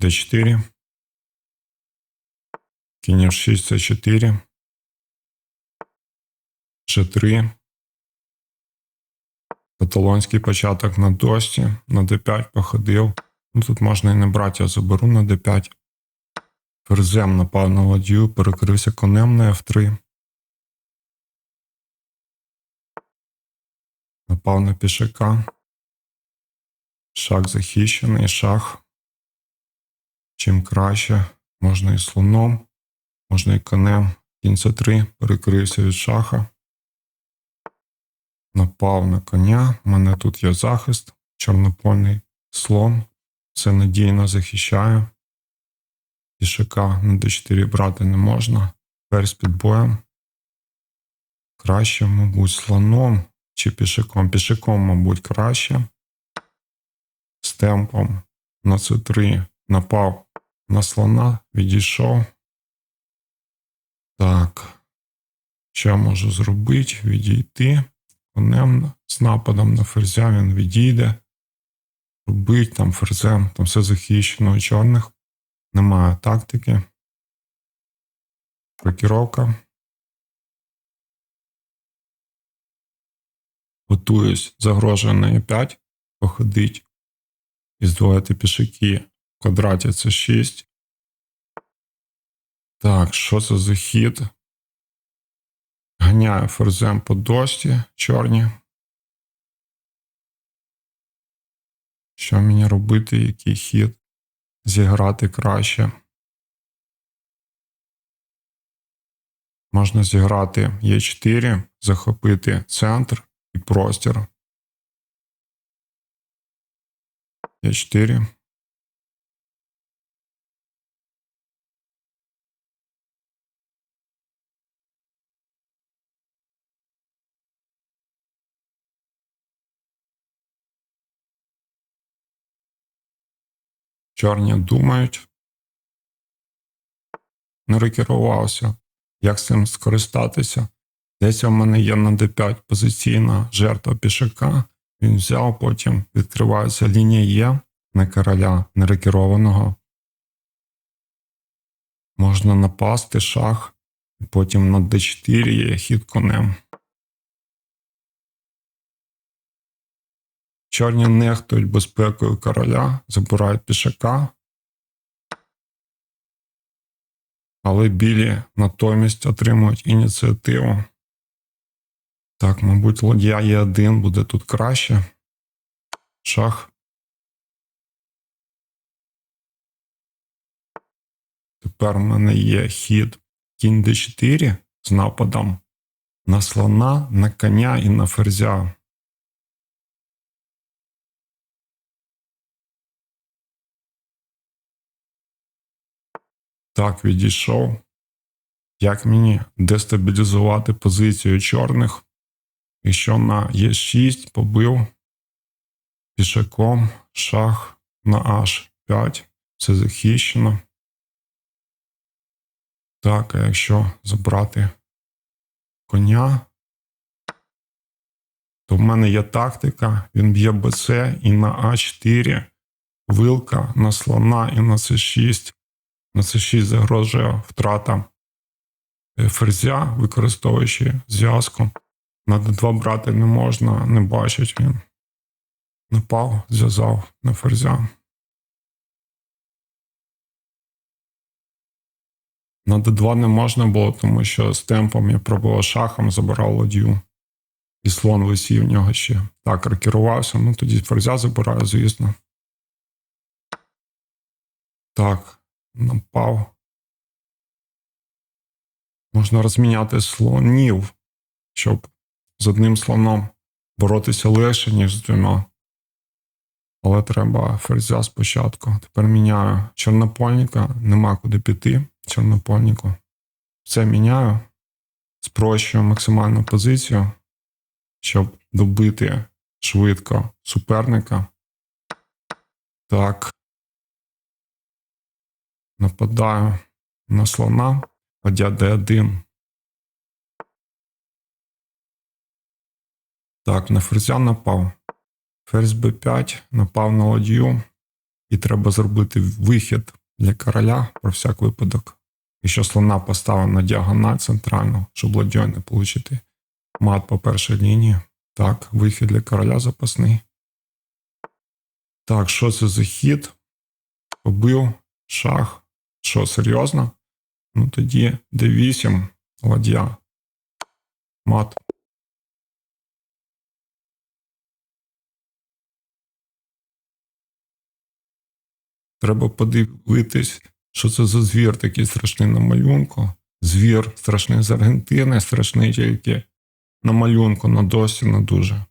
d4. Кінь f6 c4. G3. Каталонський початок на дошці. На d5 походив. Ну, Тут можна і не брати, я заберу на d5. Ферзем напав на ладью, перекрився конем на f3. Напав на пішака. Шах захищений, шах. Чим краще. Можна і слоном, можна і конем. Кінь c3, перекрився від шаха. Напав на коня. У мене тут є захист, чорнопольний слон. Це надійно захищає. Пішака на d4 брати не можна. Ферзь під боєм. Краще, мабуть, слоном чи пішаком. Пішаком, мабуть, краще. З темпом на c3 напав на слона, відійшов. Так. Що я можу зробити? Відійти. Конем з нападом на ферзя він відійде. Робить там ферзем, там все захищено у чорних. Немає тактики. Рокіровка. Готуюсь, загрожує на Е5. Походить і здвоїти пішаки квадраті це 6. Так, що це за хід? Ганяю ферзем по дошці чорні. Що мені робити, який хід? Зіграти краще. Можна зіграти Е4, захопити центр і простір. Е4. Чорні думають. Не рекерувався. Як з цим скористатися? Десь у мене є на d5 позиційна жертва пішака. Він взяв, потім відкривається лінія Є на короля нерекерованого. Можна напасти шах, потім на d4 є хід конем. Чорні нехтують безпекою короля, забирають пішака. Але білі натомість отримують ініціативу. Так, мабуть, ладья є один буде тут краще. Шах. Тепер в мене є хід кінь d4 з нападом на слона, на коня і на ферзя. Так, відійшов. Як мені дестабілізувати позицію чорних? І що на Е6 побив пішаком шах на H5. Це захищено. Так, а якщо забрати коня, то в мене є тактика, він б'є БЦ і на А4, вилка на слона і на С6. На С6 загрожує втрата ферзя, використовуючи зв'язку. На Д2 брати не можна, не бачить він. Напав, зв'язав на ферзя. На Д2 не можна було, тому що з темпом я пробував шахом, забирав ладью. І слон висів в нього ще. Так, рокерувався, ну тоді ферзя забираю, звісно. Так, напав. Можна розміняти слонів, щоб з одним слоном боротися легше, ніж з двома. Але треба ферзя спочатку. Тепер міняю чорнопольника, нема куди піти. Чорнопольнику. Все міняю, спрощую максимальну позицію, щоб добити швидко суперника. Так. Нападаю на слона, ладья d1. Так, на ферзя напав. Ферзь b5, напав на ладью. І треба зробити вихід для короля про всяк випадок. Якщо слона поставив на діагональ центральну, щоб ладьою не отримати мат по першій лінії. Так, вихід для короля запасний. Так, що це за хід? Побив, шах. Що, серйозно? Ну тоді d8, ладья. Мат. Треба подивитись, що це за звір такий страшний на малюнку. Звір страшний з Аргентини, страшний тільки на малюнку, на досі не дуже.